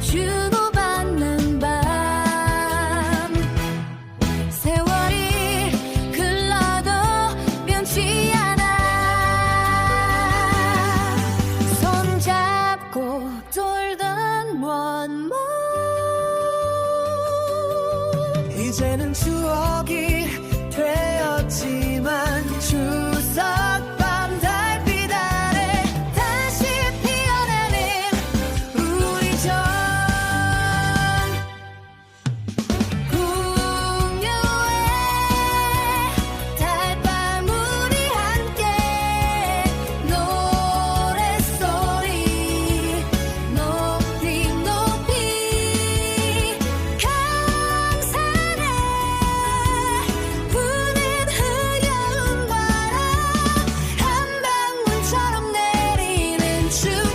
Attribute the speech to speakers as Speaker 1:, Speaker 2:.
Speaker 1: 주고받는 밤. 세월이 흘러도 변치 않아. 손잡고 돌던 먼 먼
Speaker 2: 이제는 추억이 되었지만
Speaker 1: you